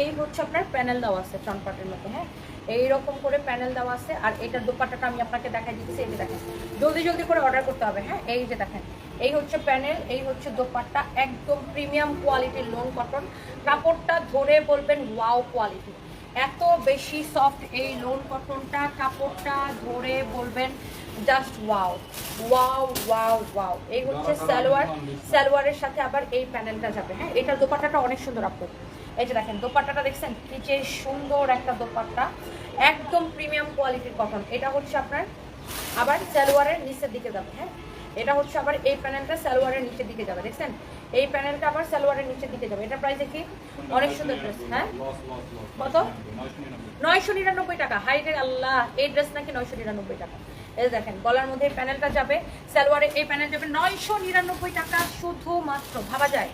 এই হচ্ছে আপনার প্যানেল দেওয়া আছে ফ্রন্ট পার্টের মধ্যে হ্যাঁ? এইরকম করে প্যানেল দেওয়া আছে আর এটার দোপাট্টাটা আমি আপনাকে দেখাই দিচ্ছি এই যে দেখেন। জলদি জলদি করে অর্ডার করতে হবে হ্যাঁ? এই যে দেখেন এই হচ্ছে প্যানেল এই হচ্ছে দোপাট্টা একদম প্রিমিয়াম কোয়ালিটির লোন কটন কাপড়টা ধরে বলবেন ওয়াও কোয়ালিটি এত বেশি সফট এই লোন কটনটা কাপড়টা ধরে বলবেন just wow wow wow wow এই হচ্ছে সালোয়ার সালোয়ারের সাথে আবার এই প্যানেলটা যাবে হ্যাঁ? এটার দোপাট্টাটা অনেক সুন্দর আপু। এই যে দেখেন, দোপাট্টাটা দেখছেন? কি যে সুন্দর একটা দোপাট্টা। একদম প্রিমিয়াম কোয়ালিটির কটন এটা হচ্ছে আপনার আবার সালোয়ারের নিচের দিকে যাবে হ্যাঁ? এটা হচ্ছে আবার এই প্যানেলটা সালোয়ারের নিচের দিকে যাবে, দেখছেন? এই প্যানেলটা আবার সালোয়ারের নিচের দিকে যাবে। এটা প্রাইস দেখি অনেক সুন্দর ড্রেস হ্যাঁ? কত? নয়শো নিরানব্বই টাকা। হাই রে আল্লাহ, এই ড্রেস নাকি নয়শো নিরানব্বই টাকা। এই দেখেন, গলার মধ্যে প্যানেলটা যাবে, সালোয়ারে এই প্যানেল যাবে নয়শো নিরানব্বই টাকা শুধুমাত্র। ভাবা যায়?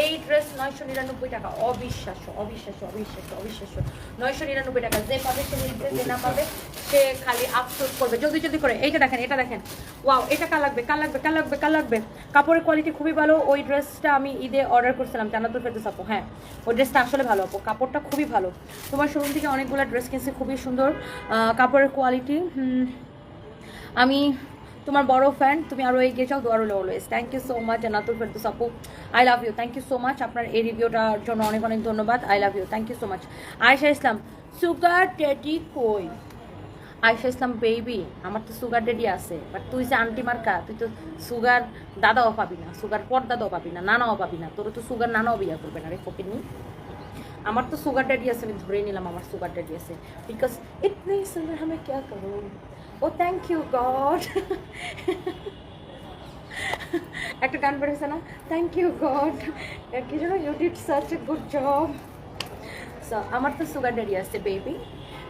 এই ড্রেস নয়শো নিরানব্বই টাকা। অবিশ্বাস্য অবিশ্বাস্য অবিশ্বাস্য অবিশ্বাস্য। নয়শো নিরানব্বই টাকা। যে পাবে সে নিচ্ছে যে না পাবে সে খালি আফসোস করবে। জলদি জলদি করে, এইটা দেখেন, এটা দেখেন। ওয়াও, এটা কার লাগবে কার লাগবে কার লাগবে কার লাগবে? কাপড়ের কোয়ালিটি খুবই ভালো। ওই ড্রেসটা আমি ঈদে অর্ডার করছিলাম জানাতুল ফেরদৌস আপু। হ্যাঁ ওই ড্রেসটা আসলে ভালো আপু। কাপড়টা খুবই ভালো। তোমার শোরুম থেকে অনেকগুলো ড্রেস কিনছি, খুবই সুন্দর। কাপড়ের কোয়ালিটি আমি তোমার বড় ফ্যান তুমি আরও এগিয়ে যাও দোয়ারো always thank you so much Jannatul Ferdous আপু I love you thank you so much আপনার এই রিভিউটার জন্য অনেক অনেক ধন্যবাদ। I love you thank you so much Ayesha Islam sugar daddy কই? আয়েশা ইসলাম বেবি আমার তো সুগার ডেডি আছে। বাট তুই যে আন্টি মার্কা, তুই তো সুগার দাদাও পাবি না। সুগার পর দাদাও পাবি না, নানাও পাবি না। তোর তো সুগার নানাও বিয়া করবে না রে ফকিনি আমার তো সুগার ড্যাডি আছে, আমি ধরে নিলাম আমার সুগার ড্যাডি আছে। বিকজ ইতনি সুন্দর আমি ক্যা করো ও থ্যাংক ইউ গড একটা গান বেড়েছে না থ্যাংক ইউ গড কি যেন you did such a good job so আমার তো সুগার ড্যাডি আছে বেবি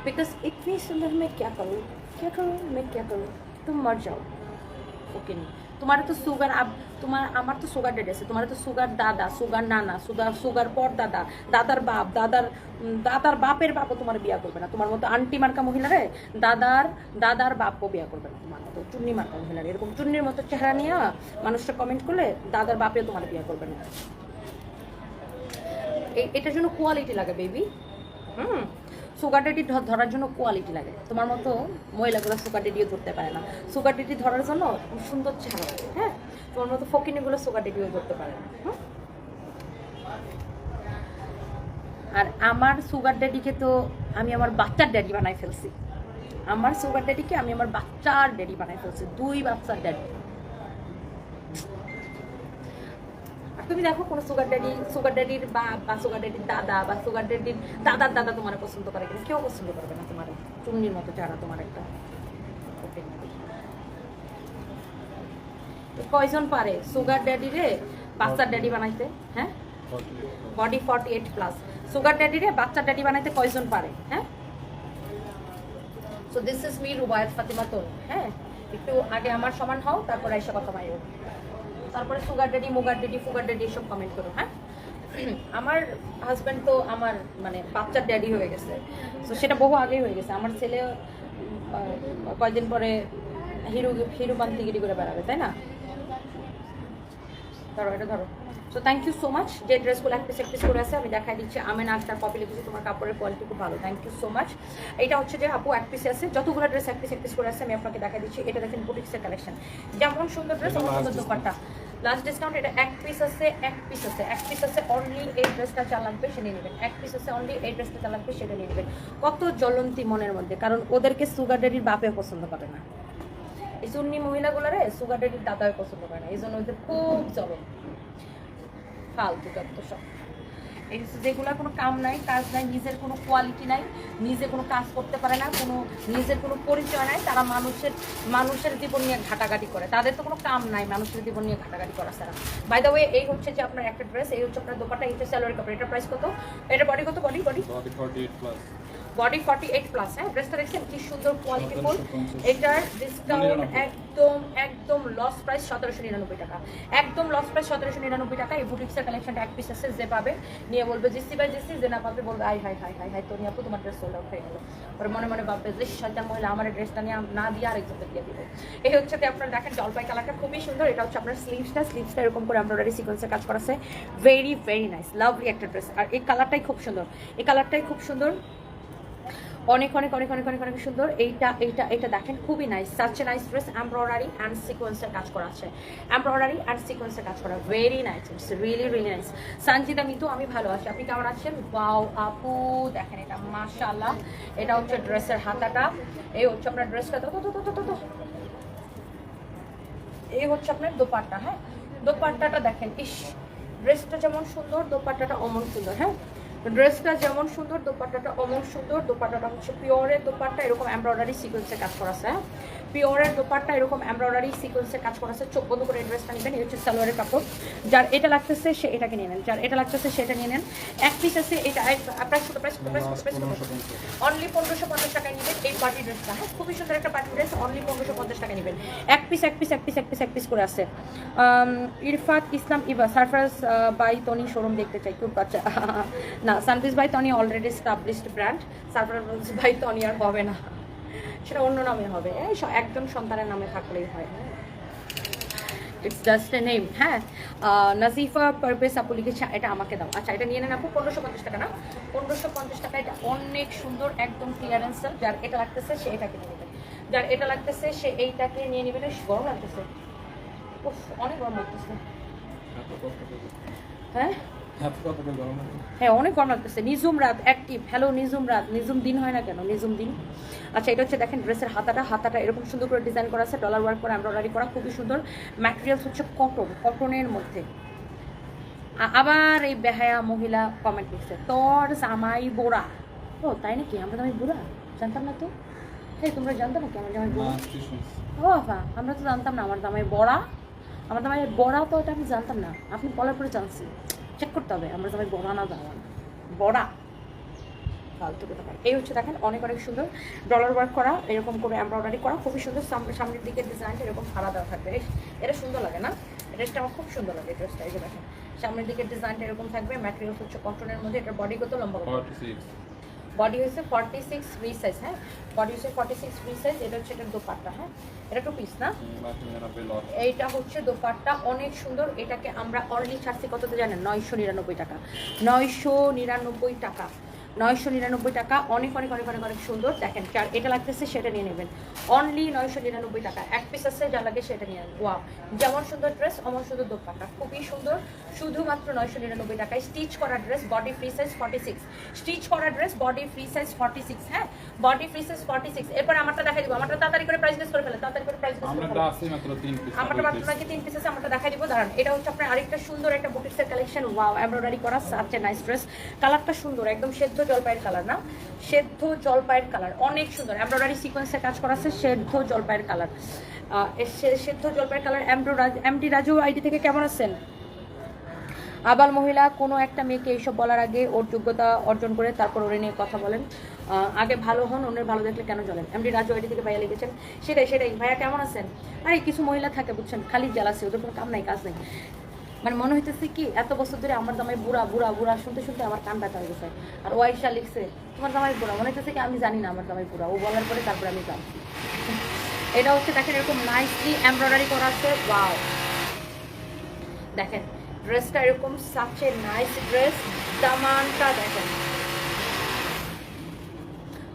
बिकॉज इतनी सुंदर मैं क्या करूँ क्या करूँ मैं क्या करूँ तुम मर जाओ ওকে নি তোমার তো সুগার তোমার, আমার তো সুগার ডেড আছে, তোমার তো সুগার দাদা সুগার নানা সুগার সুগার পর দাদা দাদার বাপ, দাদার দাদার বাপের বাপও তোমার বিয়া করবে না। তোমার মতো আন্টি মার্কা মহিলারে দাদার দাদার বাপও বিয়া করবে না। তোমার মতো চুন্নি মার্কা মহিলারে, এরকম চুন্নির মতো চেহারা নিয়ে মানুষটা কমেন্ট করলে দাদার বাপেও তোমার বিয়া করবে না। এটার জন্য কোয়ালিটি লাগে বেবি হুম? সুগার ডেডি ধরার জন্য কোয়ালিটি লাগে। তোমার মতো মহিলাগুলো সুগার ডেডিও ধরতে পারে না। সুগার ডেডি ধরার জন্য সুন্দর চেহারা হ্যাঁ? তোমার মতো ফকিনিগুলো সুগার ডেডিও ধরতে পারে না, হুম? আর আমার সুগার ড্যাডিকে তো আমি আমার বাচ্চার ড্যাডি বানাই ফেলছি। আমার সুগার ড্যাডিকে আমি আমার বাচ্চার ড্যাডি বানাই ফেলছি। দুই বাচ্চার ড্যাডি আর তুমি দেখো কোনো সুগার ড্যাডি সুগার ড্যাডির বাপ বা সুগার ড্যাডির দাদা বা সুগার ড্যাডির দাদার দাদা তোমার পছন্দ করে কিনা? কেউ পছন্দ করবে না তোমার। চুন্নির মতো চারা তোমার একটা। কয়জন পারে? সুগার ড্যাডি রে বাচ্চার ড্যাডি বানাইতে হ্যাঁ? Body forty eight plus sugar daddy রে বাচ্চার ড্যাডি বানাইতে কয়জন পারে হ্যাঁ? So this is me Rubaiyat Fatima তোল হ্যাঁ? একটু আগে আমার সমান হও, তারপরে এসে কথা মাইও তারপরে সুগার ডেডি মুগার ডেডি ফুগার ডেডি এসব কমেন্ট করো হ্যাঁ? আমার হাজব্যান্ড তো আমার মানে বাচ্চার ড্যাডি হয়ে গেছে। তো সেটা বহু আগেই হয়ে গেছে। আমার ছেলে কয়েকদিন পরে হিরো হিরো বান্তিগিরি করে বেড়াবে তাই না? ধরো এটা ধরো। So thank you so much যে ড্রেসগুলো এক পিস এক পিস করে আছে আমি দেখাই দিচ্ছি। আমি নাচটার কপি লিখেছি তোমার কাপড়ের কোয়ালিটি খুব ভালো। থ্যাংক ইউ সো মাচ এটা হচ্ছে যে আপু এক পিসে আছে। যতগুলো ড্রেস এক পিস এক পিস করে আছে আমি আপনাকে দেখাই দিচ্ছি। এটা দেখেন বুটিক্সের কালেকশন যেমন সুন্দর ড্রেস last সুন্দর দোপাট্টা। লাস্ট ডিসকাউন্ট এটা এক পিস আছে, এক পিস আছে। এক পিস আছে অনলি এই ড্রেসটা যা লাগবে সে নিয়ে নেবেন। এক পিস আছে অনলি এই ড্রেসটা যা লাগবে সেটা নিয়ে নেবেন। কত জ্বলন্তি মনের মধ্যে, কারণ ওদেরকে সুগার ড্যাডির বাপে পছন্দ করে না। এই সুন্নি মহিলাগুলারে সুগার ড্যাডির দাদাও পছন্দ করে না। এই জন্য ওদের খুব জ্বলন ফালতু যত সব। যেগুলো কোনো কাম নাই, কাজ নাই, নিজের কোনো কোয়ালিটি নাই, নিজে কোনো কাজ করতে পারে না, কোনো নিজের কোনো পরিচয় নাই, তারা মানুষের মানুষের জীবন নিয়ে ঘাটাঘাটি করে। তাদের তো কোনো কাম নাই মানুষের জীবন নিয়ে ঘাটাঘাটি করা ছাড়া। বাই দা ওয়ে এই হচ্ছে যে আপনার একটা ড্রেস এই হচ্ছে আপনার দোকানটা হচ্ছে স্যালোয়ার কাপড় এটা প্রাইস কত? এটা বডি কত? Body body body forty eight plus হ্যাঁ ড্রেসটা দেখছেন? কি সুন্দর কোয়ালিটি ফুল। এটার ডিসকাউন্ট একদম একদম লস প্রাইস সতেরোশো নিরানব্বই টাকা। একদম লস প্রাইস সতেরোশো নিরানব্বই টাকা। এই বুটিক্সের কালেকশনটা এক পিস আছে যে পাবে নিয়ে বলবে জিসি বাই জিসি? যে না পাবে বলবে I hi hi hi hi তো নিয়ে আপু তোমার ড্রেস সোল্ড আউট হয়ে গেলো। ওর মনে মনে ভাববে যে শয়তান মহিলা আমার ড্রেসটা নিয়ে না দিয়ে আরেকজনকে দিয়ে দিবে এই হচ্ছে যে আপনারা দেখেন জলপাই কালারটা খুবই সুন্দর। এটা হচ্ছে আপনার স্লিভসটা স্লিভসটা এরকম করে এমব্রয়ডারি সিকোয়েন্সের কাজ করা আছে ভেরি ভেরি নাইস লাভলি একটা ড্রেস আর এই কালারটাই খুব সুন্দর। এই কালারটাই খুব সুন্দর। অনেক অনেক অনেক অনেক অনেক অনেক সুন্দর। এইটা এইটা এটা দেখেন, খুবই nice such nice dress embroidery and সিকোয়েন্সের কাজ করা আছে। এমব্রয়ডারি অ্যান্ড সিকোয়েন্সের কাজ করা very nice it's really really nice Sanjita Mitu, আমি ভালো আছি, আপনি কেমন আছেন? বাউ আপু, দেখেন এটা, মাশাআল্লাহ, এটা হচ্ছে ড্রেসের হাতাটা, এই হচ্ছে আপনার ড্রেসটা তো তো তো তো তো তো এই হচ্ছে আপনার দোপাট্টা হ্যাঁ? দোপাট্টাটা দেখেন, ইস, ড্রেসটা যেমন সুন্দর, দোপাট্টাটা অমন সুন্দর হ্যাঁ? ড্রেসটা যেমন সুন্দর, দোপাট্টাটা অমন সুন্দর, দোপাট্টাটা হচ্ছে পিওরের দোপাট্টা, এরকম এমব্রয়ডারি সিকুয়েন্সে কাজ করা আছে পিওরের দোপাট্টা এরকম এমব্রয়ডারি সিকোয়েন্সের কাজ করা আছে চোখ বন্ধ করে ড্রেসটা নেবেন এই হচ্ছে সালোয়ারের কাপড়। যার এটা লাগতেছে সে এটাকে নিয়ে নেন যার এটা লাগতেছে সেটা নিয়ে নেন। এক পিস আছে এটা প্রাইস কত প্রাইস কত প্রাইস প্রাইস অনলি পনেরোশো পঞ্চাশ টাকায় নেবেন এই পার্টি ড্রেসটা হ্যাঁ? খুবই সুন্দর একটা পার্টি ড্রেস অনলি পনেরোশো পঞ্চাশ টাকা নেবেন। এক পিস এক পিস এক পিস এক পিস এক পিস করে আছে। ইরফাত ইসলাম ইবা সারফরাজ বাই তনি শোরুম দেখতে চাই খুব বাচ্চা। না সানপিস by Toni already established brand Sarfaraz by Toni আর হবে না। সেটা অন্য নামে হবে। একজন সন্তানের নামে থাকলেই হয়। ইটস জাস্ট এ নেম হ্যাঁ। নাজিফা পারভেজ আপু লিখেছে, এটা আমাকে দাও। আচ্ছা এটা নিয়ে নেন আপু, পনেরোশো পঞ্চাশ টাকা না? পনেরোশো পঞ্চাশ টাকা, এটা অনেক সুন্দর, একদম ক্লিয়ারেন্স যার এটা লাগতেছে, সে এটাকে নিয়ে নেবে। যার এটা লাগতেছে, সে এইটাকে নিয়ে নেবে গরম লাগতেছে। অনেক গরম লাগতেছে। হ্যাঁ? লাগে হ্যাঁ অনেক গরম লাগতেছে। নিজুম রাত অ্যাক্টিভ হ্যালো নিজুম রাত। নিজুম দিন হয় না কেন? নিজুম দিন। আচ্ছা এটা হচ্ছে দেখেন ড্রেসের হাতাটা। হাতাটা এরকম সুন্দর করে ডিজাইন করা আছে ডলার ওয়ার্ক করা এমব্রয়ডারি করা খুবই সুন্দর। ম্যাটেরিয়ালস হচ্ছে কটন কটনের মধ্যে। আবার এই বেহায়া মহিলা কমেন্ট লিখছে তোর জামাই বোরা। ও তাই নাকি? আমরা জামাই বুড়া জানতাম না তো। হ্যাঁ তোমরা জানতো নাকি আমার জামাই বুড়া ও বাবা আমরা তো জানতাম না আমার জামাই বড়া আমার জামাই বড়া তো এটা আমি জানতাম না। আপনি বলার পরে জানছি। চেক করতে হবে, আমরা সবাই বড়া না দাঁড়া। বড়া। ফালতু কথা। এই হচ্ছে দেখেন, অনেক অনেক সুন্দর ডলার ওয়ার্ক করা, এরকম করে এমব্রয়ডারি করা, খুবই সুন্দর সামনে- সামনের দিকে ডিজাইনটা এরকম ভাড়া দেওয়া থাকবে। এটা সুন্দর লাগে না? ড্রেসটা আমার খুব সুন্দর লাগে ড্রেসটা এই যে দেখেন। সামনের দিকে ডিজাইনটা এরকম থাকবে ম্যাটেরিয়াল হচ্ছে কটনের মধ্যে, এটা বডি কত লম্বা। বডি হয়েছে ফর্টি সিক্স ফ্রি সাইজ হ্যাঁ? বডি হচ্ছে ফর্টি সিক্স ফ্রি সাইজ এটা হচ্ছে এটার দোপাট্টা হ্যাঁ? এটা টু পিস না? এইটা হচ্ছে দোপাট্টা অনেক সুন্দর। এটাকে আমরা অনলি ছাড়ছি কততে জানেন? নয়শো নিরানব্বই টাকা। নয়শো নিরানব্বই টাকা। নয়শো নিরানব্বই টাকা। অনেক অনেক অনেক অনেক অনেক সুন্দর। দেখেন যার এটা লাগতেছে সেটা নিয়ে নেবেন। অনলি নয়শো নিরানব্বই টাকা। এক পিস আছে যা লাগে সেটা নিয়ে নেবেন। ওয়া যেমন সুন্দর ড্রেস অমন সুন্দর দোপাট্টা। খুবই সুন্দর। শুধুমাত্র নয়শো নিরানব্বই টাকায় স্টিচ করা dress body free size forty six stitch করা dress body free size forty six হ্যাঁ? Body free size forty six এরপর আমারটা দেখা দিব। আমারটা তাড়াতাড়ি করে প্রাইস করে ফেলে তাড়াতাড়ি করে প্রাইস আমরা করে তো ফেলে মাত্র তিন পিস আমারটা মাত্র নাকি তিন পিস আছে আমারটা দেখা দিব। দাঁড়ান এটা হচ্ছে আপনার আরেকটা সুন্দর একটা বুটিক্সের কালেকশন ওয়াও এমব্রয়ডারি করা সাচে নাইস ড্রেস কালারটা সুন্দর একদম সেদ্ধ জলপাইয়ের কালার না, সেদ্ধ জলপাইয়ের কালার, অনেক সুন্দর। এমব্রয়ডারি সিকোয়েন্সের কাজ করা আছে, সেদ্ধ জলপাইয়ের কালার। সিদ্ধ জলপাই colour MD Raj MD Raju ID থেকে কেমন আছেন? আবাল মহিলা, কোনো একটা মেয়েকে এইসব বলার আগে ওর যোগ্যতা অর্জন করে তারপর ওরে নিয়ে কথা বলেন। আগে ভালো হন, অন্যের ভালো দেখলে কেন চলেন এমডি রাজু আইডি থেকে ভাইয়া লিখেছেন, সেটাই সেটাই। ভাইয়া কেমন আছেন? আরে, কিছু মহিলা থাকে, বুঝছেন, খালি জ্বালাছে ওদের কোনো কাম নাই, কাজ নাই। মানে মনে হইতেছে কি, এত বছর ধরে আমার জামাই বুড়া বুড়া বুড়া, শুনতে শুনতে আমার কান ব্যথা হয়ে গেছে। আর ওয়াইশা লিখছে, তোমার জামাই বুড়া? মনে হইতেছে কি, আমি জানি না আমার জামাই বুড়া। ও বলার পরে তারপরে আমি জানছি। এটা হচ্ছে দেখেন এরকম নাইসলি এমব্রয়ডারি করা আছে ওয়াও দেখেন ড্রেসটা এরকম সাচে নাইস ড্রেস দামানটা দেখেন।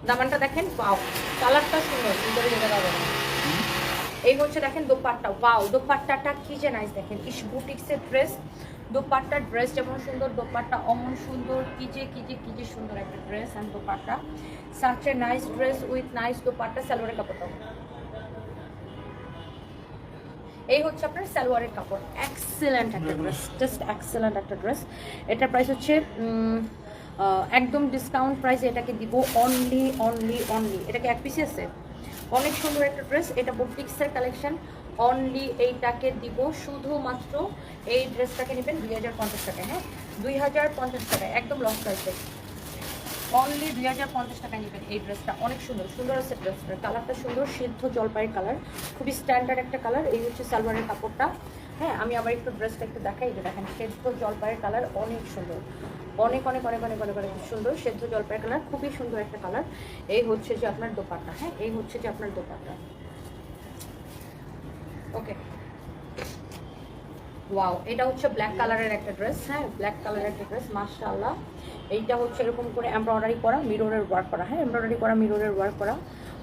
দামানটা দেখেন ওয়াও কালারটা সুন্দর সুন্দর না এই হচ্ছে দেখেন দোপাট্টা। ওয়াও দোপাট্টাটা কি যে নাইস দেখেন। ইস বুটিক্সের ড্রেস দোপাট্টার ড্রেস যেমন সুন্দর দোপাট্টা অমন সুন্দর কি যে কি যে কি যে সুন্দর একটা dress and dupatta. Such a nice dress with nice dupatta সালোয়ারের কাপড়টা এই হচ্ছে আপনার সালোয়ারের কাপড়। এক্সেলেন্ট একটা ড্রেস জাস্ট এক্সেলেন্ট একটা ড্রেস এটার প্রাইস হচ্ছে একদম ডিসকাউন্ট প্রাইস এটাকে দিব অনলি অনলি অনলি এটাকে এক পিসি আছে? অনেক সুন্দর একটা ড্রেস। এটা বুটিক্সের কালেকশন অনলি এইটাকে দিব। শুধুমাত্র এই ড্রেসটাকে নেবেন দুই হাজার পঞ্চাশ টাকায় হ্যাঁ? দুই হাজার পঞ্চাশ টাকায়, একদম লং প্রাইসে অনলি দুই হাজার পঞ্চাশ টাকায় নেবেন এই ড্রেসটা। অনেক সুন্দর সুন্দর আছে ড্রেসটা। কালারটা সুন্দর, সিদ্ধ জলপাইয়ের কালার খুবই স্ট্যান্ডার্ড একটা কালার এই হচ্ছে সালোয়ারের কাপড়টা। হ্যাঁ আমি আবার একটু ড্রেসটা একটু দেখাই যে দেখেন, সেদ্ধ জলপাইয়ের কালার অনেক সুন্দর। অনেক অনেক অনেক অনেক অনেক অনেক সুন্দর সেদ্ধ জলপাইয়ের কালার খুবই সুন্দর একটা কালার এই হচ্ছে যে আপনার দোপাট্টা হ্যাঁ এই হচ্ছে যে আপনার দোপাট্টা। ওকে ওয়াও এটা হচ্ছে ব্ল্যাক কালারের একটা ড্রেস হ্যাঁ ব্ল্যাক কালারের একটা ড্রেস মাশাআল্লাহ। এইটা হচ্ছে এরকম করে এমব্রয়ডারি করা মিররের ওয়ার্ক করা হ্যাঁ এমব্রয়ডারি করা মিররের ওয়ার্ক করা,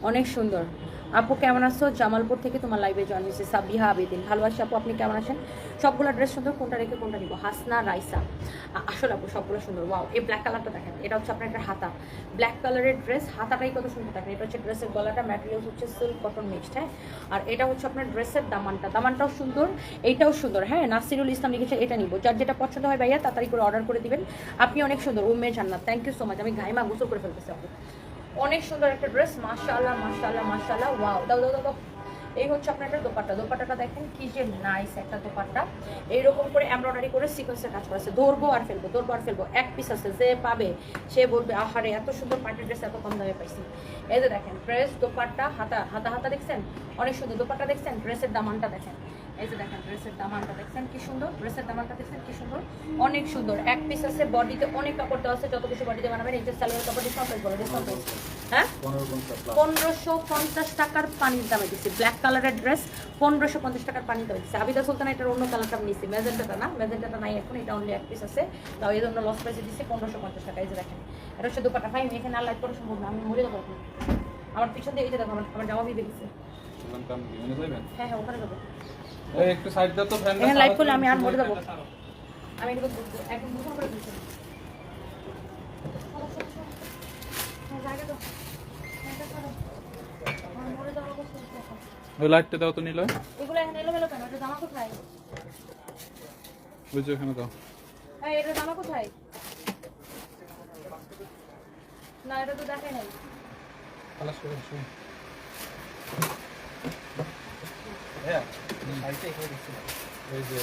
অনেক সুন্দর। আপু, কেমন আছো? জামালপুর থেকে তোমার লাইভে জয়েন হয়েছে সাবিহা আবেদিন। ভালোবাসি আপু, আপনি কেমন আছেন? সবগুলো ড্রেস সুন্দর, কোনটা রেখে কোনটা নিব? হাসনা, রাইসা। আসলে আপু, সবগুলো সুন্দর। ওয়াও এই ব্ল্যাক কালারটা দেখেন, এটা হচ্ছে আপনার একটা হাতা। ব্ল্যাক কালারের ড্রেস হাতাটাই কত সুন্দর দেখেন। এটা হচ্ছে ড্রেসের গলাটা ম্যাটেরিয়াল হচ্ছে সিল্ক কটন মিক্সড হ্যাঁ? আর এটা হচ্ছে আপনার ড্রেসের দামানটা। দামানটাও সুন্দর, এইটাও সুন্দর হ্যাঁ? নাসিরুল ইসলাম লিখেছে, এটা নিব। যার যেটা পছন্দ হয় ভাইয়া, তাড়াতাড়ি করে অর্ডার করে দিবেন। আপনি অনেক সুন্দর উমে জান্নাত। থ্যাংক ইউ সো মাচ আমি ঘাইমা গোসল করে ফেলতেছি, আপু। অনেক সুন্দর একটা ড্রেস মাশাআল্লাহ মাশাআল্লাহ মাশাআল্লাহ ওয়াও দাও দাও দাও এই হচ্ছে আপনার একটা দোপাট্টা। দোপাট্টাটা দেখেন, কি যে নাইস একটা দোপাট্টা। এইরকম করে এমব্রয়ডারি করে সিকোয়েন্সের কাজ করেছে। ধরবো আর ফেলব, ধরবো আর ফেলব। এক পিস আছে, যে পাবে, সে বলবে, আহারে, এত সুন্দর পার্টি ড্রেস এত কম দামে পাইছি। এই যে দেখেন ড্রেস দোপাট্টা, হাতা হাতা হাতা দেখছেন? অনেক সুন্দর দোপাট্টা দেখছেন? ড্রেসের দামানটা দেখেন। এই যে দেখেন ড্রেসের দামানটা দেখছেন কি সুন্দর? ড্রেসের দামানটা দেখছেন কি সুন্দর? অনেক সুন্দর। এক পিস আছে বডিতে অনেক কাপড় দেওয়া আছে যত কিছু বডিতে বানাবেন এই যে স্যালোয়ার কাপড় ডিসকাউন্ট প্রাইস ডিসকাউন্ট হ্যাঁ? পনেরোশো পঞ্চাশ টাকার পানির দামে দিচ্ছি। ব্ল্যাক কালারের ড্রেস পনেরোশো পঞ্চাশ টাকার পানির দামে দিচ্ছি। আবিদা সুলতান এটার অন্য কালারটা আমি নিচ্ছি ম্যাজেন্টাটা না নাই এখন এটা অনলি এক পিস আছে। তাও এই জন্য লস প্রাইসে দিচ্ছি পনেরোশো পঞ্চাশ টাকা। এই যে দেখেন এটা হচ্ছে দোপাটা ভাই আমি এখানে আর লাইট করা সম্ভব না আমি মরে যাব আমার পিছন দিয়ে এই যে দেখো আমার জামা বিয়ে গেছে। হ্যাঁ হ্যাঁ ওখানে যাব। একটু সাইড দাও তো ফ্যান এখানে লাইট করলে আমি আর মরে যাব। আমি বুঝব একদম বুঝব করে। ওই লাইটটা দাও তো নিল এগুলো এখন এলোমেলো কেন? এটা জামা কোথায়? বুঝছ এখানে দাও। এটা জামা কোথায়? না এটা তো দেখে নাই। খালাস করে। আসো এই যে